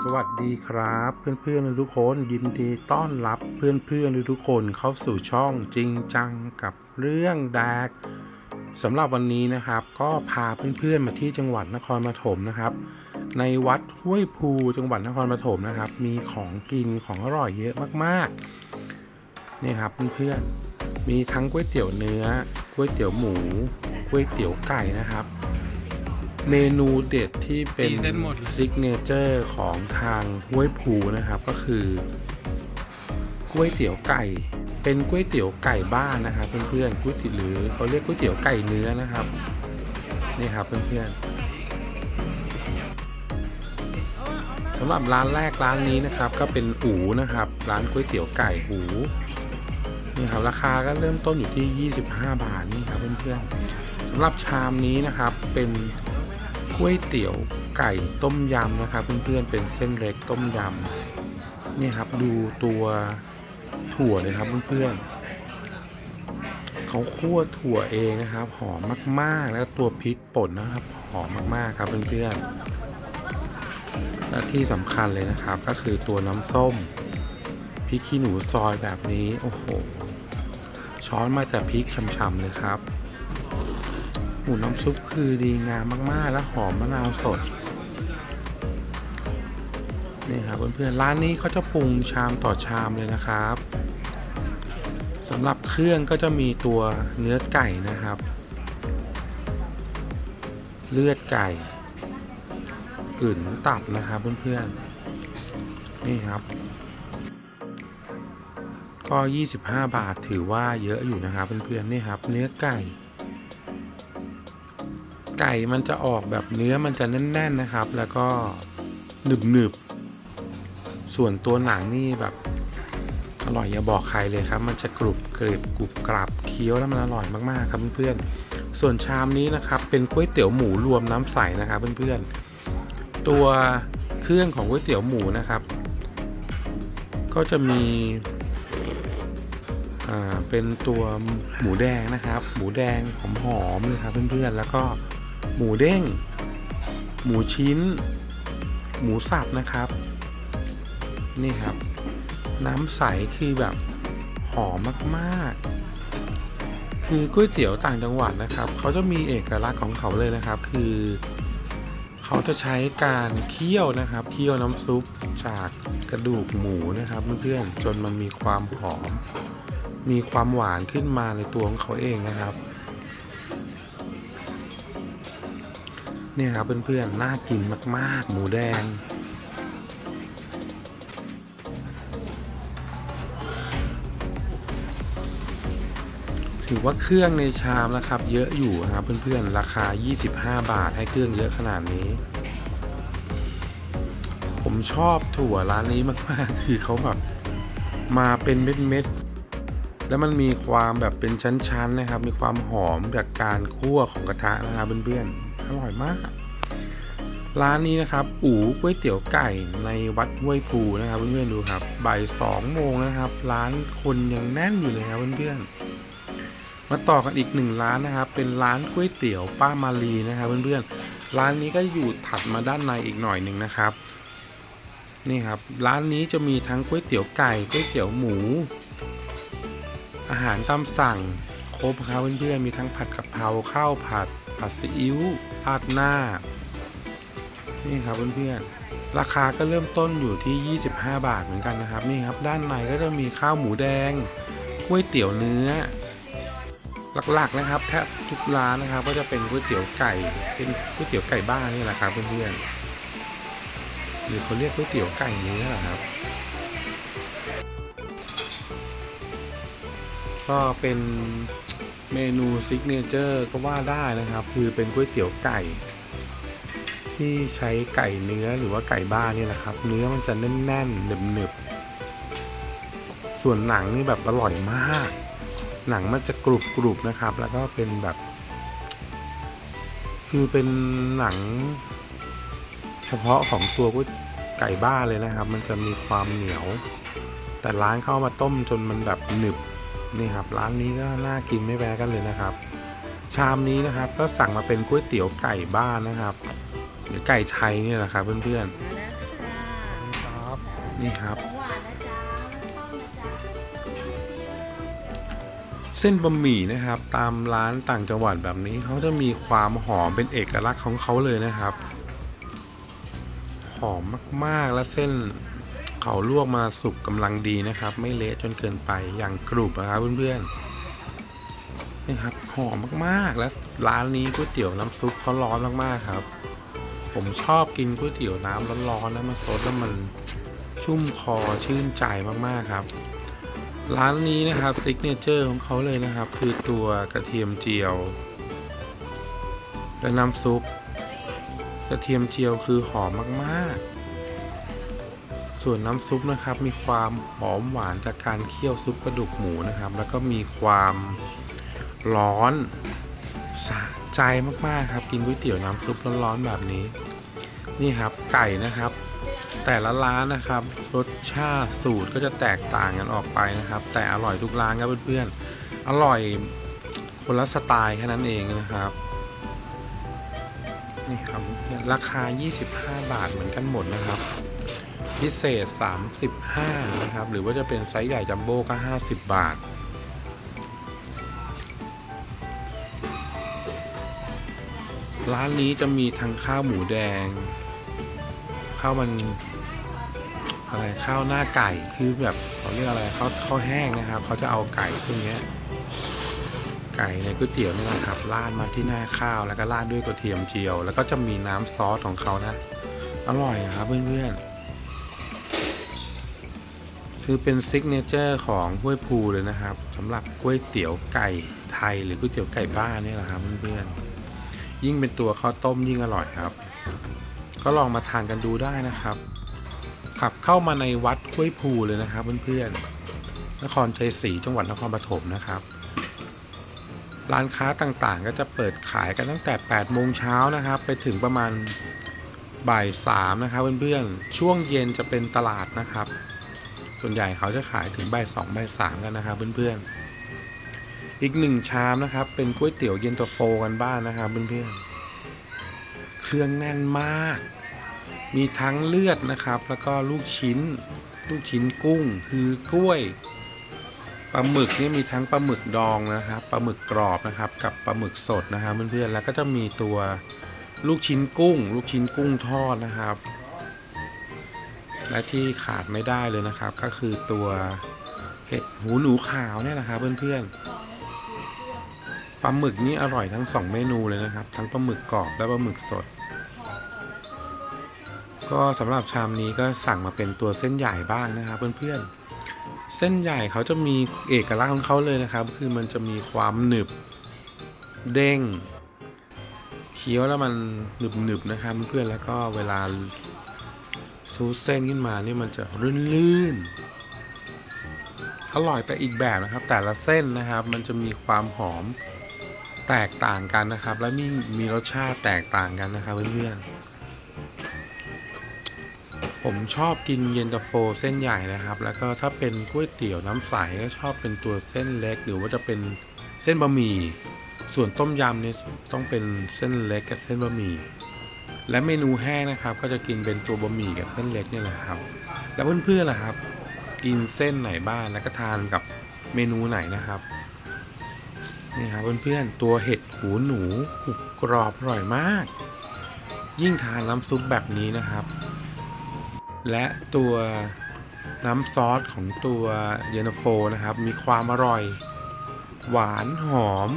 สวัสดีครับเพื่อนๆทุกคนยินดีต้อนรับเพื่อนๆทุกคนเข้าสู่ช่องจริงจังกับเรื่องแดกสำหรับวันนี้นะครับ ก็พาเพื่อนๆมาที่จังหวัดนครปฐมนะครับ ในวัดห้วยภูจังหวัดนครปฐมนะครับ มีของกินของอร่อยเยอะมากๆนี่ครับเพื่อนๆมีทั้งก๋วยเตี๋ยวเนื้อก๋วยเตี๋ยวหมูก๋วยเตี๋ยวไก่นะครับ เมนูเด็ดที่เป็นตีเส้นหมดเลย ซิกเนเจอร์ของทางห้วยภูนะครับก็คือ ก๋วยเตี๋ยวไก่ เป็นก๋วยเตี๋ยวไก่บ้านนะครับเพื่อนๆก๋วยเตี๋ยวหรือเขาเรียกก๋วยเตี๋ยวไก่เนื้อนะครับ นี่ครับเพื่อนๆสำหรับร้านแรกร้านนี้นะครับ ก็เป็นอูนะครับ ร้านก๋วยเตี๋ยวไก่อูนี่ครับราคาก็เริ่มต้นอยู่ที่ 25 บาทนี่ครับเพื่อนๆสำหรับชามนี้นะครับเป็น ก๋วยเตี๋ยวไก่ต้มยำนะครับเพื่อนๆเป็นเส้นเล็กต้มยำนี่ครับดูตัวถั่วเลยครับเพื่อนๆเขาคั่วถั่วเองนะครับ หอมมากๆ แล้วตัวพริกป่นนะครับ หอมมากๆครับเพื่อนๆและที่สำคัญเลยนะครับ ก็คือตัวน้ำส้มพริกขี้หนูซอยแบบนี้โอ้โหช้อนมาแต่พริกช่ำๆเลยครับ หมูน้ำซุปคือดีงามมาก ๆ และหอมมะนาวสด นี่ครับเพื่อน ๆ ร้านนี้เขาจะปรุงชามต่อชามเลยนะครับสำหรับเครื่องก็จะมีตัวเนื้อไก่นะครับ เลือดไก่กลืนตับนะครับเพื่อน ๆ นี่ครับ ก็ 25 บาทถือว่าเยอะอยู่นะครับเพื่อน ๆ นี่ครับ เนื้อไก่ ไก่มันจะออกแบบเนื้อมันจะแน่น ๆนะครับ แล้วก็หนึบหนึบๆส่วนตัวหนังนี่แบบอร่อยอย่าบอกใครเลยครับ มันจะกรุบกริบกรุบกรับเคี้ยวแล้วมันอร่อยมากๆครับเพื่อนๆส่วนชามนี้นะครับ เป็นก๋วยเตี๋ยวหมูรวมน้ำใสนะครับเพื่อนๆตัวเครื่องของก๋วยเตี๋ยวหมูนะครับ ก็จะมีอ่าเป็นตัวหมูแดงนะครับ หมูแดงหอมๆเลยครับเพื่อนๆแล้วก็ หมูเด้ง หมูชิ้น หมูสับนะครับ นี่ครับ น้ำใสคือแบบหอมมากๆ คือก๋วยเตี๋ยวต่างจังหวัดนะครับ เขาจะมีเอกลักษณ์ของเขาเลยนะครับ คือเขาจะใช้การเคี่ยวนะครับเคี่ยวน้ำซุปจากกระดูกหมูนะครับเพื่อนๆจนมันมีความหอม มีความหวานขึ้นมาในตัวของเขาเองนะครับ เนี่ยครับเพื่อนๆน่ากินมากๆ หมูแดง ถือว่าเครื่องในชามนะครับ เยอะอยู่ครับเพื่อนๆ ราคา 25 บาทให้เครื่องเยอะขนาดนี้ ผมชอบถั่วร้านนี้มากๆ คือเขาแบบมาเป็นเม็ดๆ แล้วมันมีความแบบเป็นชั้นๆนะครับ มีความหอมจากการคั่วของกระทะนะครับเพื่อนๆ ร่อยมาก ร้านนี้นะครับ อู๋ก๋วยเตี๋ยวไก่ในวัดห้วยภูนะครับเพื่อนๆดูครับบ่ายสองโมงนะครับ ร้านคนยังแน่นอยู่เลยครับเพื่อนๆมาต่อกันอีกหนึ่งร้านนะครับ เป็นร้านก๋วยเตี๋ยวป้ามาลีนะครับเพื่อนๆร้านนี้ก็อยู่ถัดมาด้านในอีกหน่อยหนึ่งนะครับนี่ครับร้านนี้จะมีทั้งก๋วยเตี๋ยวไก่ก๋วยเตี๋ยวหมู อาหารตามสั่งครบครับเพื่อนๆมีทั้งผัดกะเพราข้าวผัด ผัดซีอิ๊วราดหน้า นี่ครับเพื่อนๆ ราคาก็เริ่มต้นอยู่ที่ 25 บาทเหมือนกันนะครับ นี่ครับ ด้านในก็จะมีข้าวหมูแดงก๋วยเตี๋ยวเนื้อ หลักๆนะครับแทบทุกร้านนะครับ ก็จะเป็นก๋วยเตี๋ยวไก่ เป็นก๋วยเตี๋ยวไก่บ้านนี่แหละครับเพื่อนๆหรือเขาเรียกก๋วยเตี๋ยวไก่เนื้อเหรอครับก็เป็น เมนูซิกเนเจอร์ก็ว่าได้นะครับ คือเป็นก๋วยเตี๋ยวไก่ ที่ใช้ไก่เนื้อหรือว่าไก่บ้านนี่แหละครับ เนื้อมันจะแน่นๆหนึบๆส่วนหนังนี่แบบอร่อยมาก หนังมันจะกรุบกรุบๆนะครับ แล้วก็เป็นแบบ คือเป็นหนัง เฉพาะของตัวก๋วยไก่บ้านเลยนะครับ มันจะมีความเหนียว แต่ร้านเข้ามาต้มจนมันแบบหนึบ นี่ครับร้านนี้ก็น่ากินไม่แพ้กันเลยนะครับ ชามนี้นะครับก็สั่งมาเป็นก๋วยเตี๋ยวไก่บ้านนะครับหรือไก่ไทยเนี่ยแหละครับเพื่อนๆนี่ครับของหวานนะจ๊ะน้ำส้มนะจ๊ะเส้นบะหมี่นะครับ ตามร้านต่างจังหวัดแบบนี้เขาจะมีความหอมเป็นเอกลักษณ์ของเขาเลยนะครับ หอมมากๆและเส้น เขาลวกมาสุกกำลังดีนะครับ ไม่เละจนเกินไปอย่างกรุบนะครับเพื่อนๆนี่ครับหอมมากๆ และร้านนี้ก๋วยเตี๋ยวน้ำซุปเขาร้อนมากๆครับ ผมชอบกินก๋วยเตี๋ยวน้ำร้อนๆนะมันซดแล้วมันชุ่มคอชื่นใจมากๆครับ ร้านนี้นะครับซิกเนเจอร์ของเขาเลยนะครับ คือตัวกระเทียมเจียว และน้ำซุป กระเทียมเจียวคือหอมมากๆ ส่วนน้ำซุปนะครับมีความหอมหวานจากการเคี่ยวซุปกระดูกหมูนะครับ แล้วก็มีความร้อนสะใจมากๆครับ กินก๋วยเตี๋ยวน้ำซุปร้อนๆแบบนี้ นี่ครับไก่นะครับ แต่ละร้านนะครับ รสชาติสูตรก็จะแตกต่างกันออกไปนะครับ แต่อร่อยทุกร้านครับเพื่อนๆอร่อยคนละสไตล์แค่นั้นเองนะครับนี่ครับราคา 25 บาทเหมือนกันหมดนะครับ พิเศษ 35 นะครับ หรือว่าจะเป็นไซส์ใหญ่จัมโบ้ก็ 50 บาท ร้านนี้จะมีทั้งข้าวหมูแดง ข้าวมันอะไรข้าวหน้าไก่คือแบบเขาเรียกอะไรข้าวข้าวแห้งนะครับ เขาจะเอาไก่พวกนี้ไก่ในก๋วยเตี๋ยวนี่นะครับราดมาที่หน้าข้าวแล้วก็ราดด้วยกระเทียมเจียว แล้วก็จะมีน้ำซอสของเขานะ อร่อยนะครับเพื่อนๆ คือเป็นซิกเนเจอร์ของห้วยภูเลยนะครับสำหรับก๋วยเตี๋ยวไก่ไทยหรือก๋วยเตี๋ยวไก่บ้านนี่แหละครับเพื่อนๆยิ่งเป็นตัวข้าวต้มยิ่งอร่อยครับ ก็ลองมาทานกันดูได้นะครับ ขับเข้ามาในวัดห้วยภูเลยนะครับเพื่อนๆนครชัยศรีจังหวัดนครปฐมนะครับร้านค้าต่างๆ ก็จะเปิดขายกันตั้งแต่ 8 โมงเช้านะครับ ไปถึงประมาณบ่าย3นะครับเพื่อนๆช่วงเย็นจะเป็นตลาดนะครับ ส่วนใหญ่เขาจะขายถึงบ่าย2บ่าย3กันนะครับเพื่อนๆ อีกหนึ่งชามนะครับ เป็นก๋วยเตี๋ยวเย็นตาโฟกันบ้างนะครับเพื่อนๆ เครื่องแน่นมาก มีทั้งเลือดนะครับ แล้วก็ลูกชิ้น ลูกชิ้นกุ้ง คือกล้วยปลาหมึกนี่มีทั้งปลาหมึกดองนะครับปลาหมึกกรอบนะครับ กับปลาหมึกสดนะครับเพื่อนๆแล้วก็จะมีตัวลูกชิ้นกุ้ง ลูกชิ้นกุ้งทอดนะครับ และที่ขาดไม่ได้เลยนะครับ ก็คือตัวเห็ดหูหนูขาวเนี่ยนะครับเพื่อนๆปลาหมึกนี่อร่อยทั้งสองเมนูเลยนะครับ ทั้งปลาหมึกกรอบและปลาหมึกสด ก็สำหรับชามนี้ก็สั่งมาเป็นตัวเส้นใหญ่บ้างนะครับเพื่อนๆเส้นใหญ่เขาจะมีเอกลักษณ์ของเขาเลยนะครับคือมันจะมีความหนึบเด้งเคี้ยวแล้วมันหนึบหนึบๆนะครับเพื่อนๆแล้วก็เวลา ซูเส้นขึ้นมานี่มันจะลื่นๆ อร่อยไปอีกแบบนะครับ แต่ละเส้นนะครับ มันจะมีความหอมแตกต่างกันนะครับ และมีมีรสชาติแตกต่างกันนะครับเพื่อนๆ ผมชอบกินเย็นตาโฟเส้นใหญ่นะครับ แล้วก็ถ้าเป็นก๋วยเตี๋ยวน้ำใสก็ชอบเป็นตัวเส้นเล็ก หรือว่าจะเป็นเส้นบะหมี่ ส่วนต้มยำเนี่ยต้องเป็นเส้นเล็กกับเส้นบะหมี่ และเมนูแห้งนะครับ ก็จะกินเป็นตัวบะหมี่กับเส้นเล็กนี่แหละครับ แล้วเพื่อนๆล่ะครับ กินเส้นไหนบ้างแล้วก็ทานกับเมนูไหนนะครับนี่ครับเพื่อนๆตัวเห็ดหูหนูกรุบกรอบอร่อยมาก ยิ่งทานน้ำซุปแบบนี้นะครับ และตัวน้ำซอสของตัวเยนโฟนะครับ มีความอร่อย หวานหอม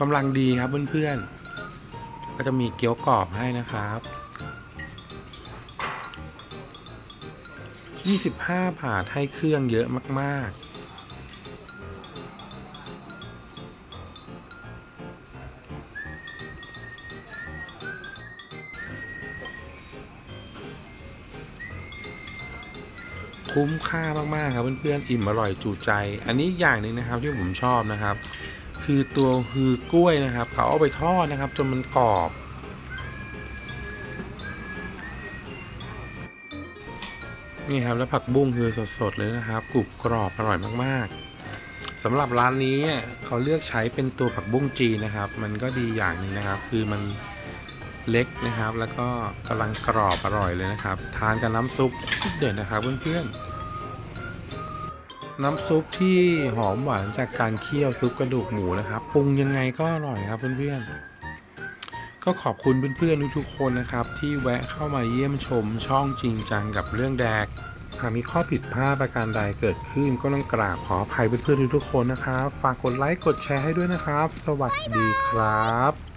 กำลังดีครับเพื่อนๆ ก็จะมีเกี๊ยวกรอบให้นะครับ 25 บาทให้เครื่องเยอะมาก ๆคุ้มค่ามาก ๆ ครับเพื่อนๆอิ่มอร่อยจูใจ อันนี้อย่างหนึ่งนะครับที่ผมชอบนะครับ คือตัวคือกล้วยนะครับ เขาเอาไปทอดนะครับ จนมันกรอบ นี่ครับแล้วผักบุ้งคือสดๆเลยนะครับกรุบกรอบอร่อยมากๆสำหรับร้านนี้เขาเลือกใช้เป็นตัวผักบุ้งจีนนะครับ มันก็ดีอย่างหนึ่งนะครับ คือมันเล็กนะครับ แล้วก็กำลังกรอบอร่อยเลยนะครับ ทานกับน้ำซุปเด็ดนะครับเพื่อนๆ น้ำซุปที่หอมหวานจากการเคี่ยวซุปกระดูกหมูนะครับปรุงยังไงก็อร่อยครับเพื่อนๆก็ขอบคุณเพื่อนๆทุกๆคนนะครับ ที่แวะเข้ามาเยี่ยมชมช่องจริงจังกับเรื่องแดกหากมีข้อผิดพลาดประการใดเกิดขึ้นก็ต้องกราบขออภัยเพื่อนๆทุกๆคนนะครับ ฝากกดไลค์กดแชร์ให้ด้วยนะครับ สวัสดีครับ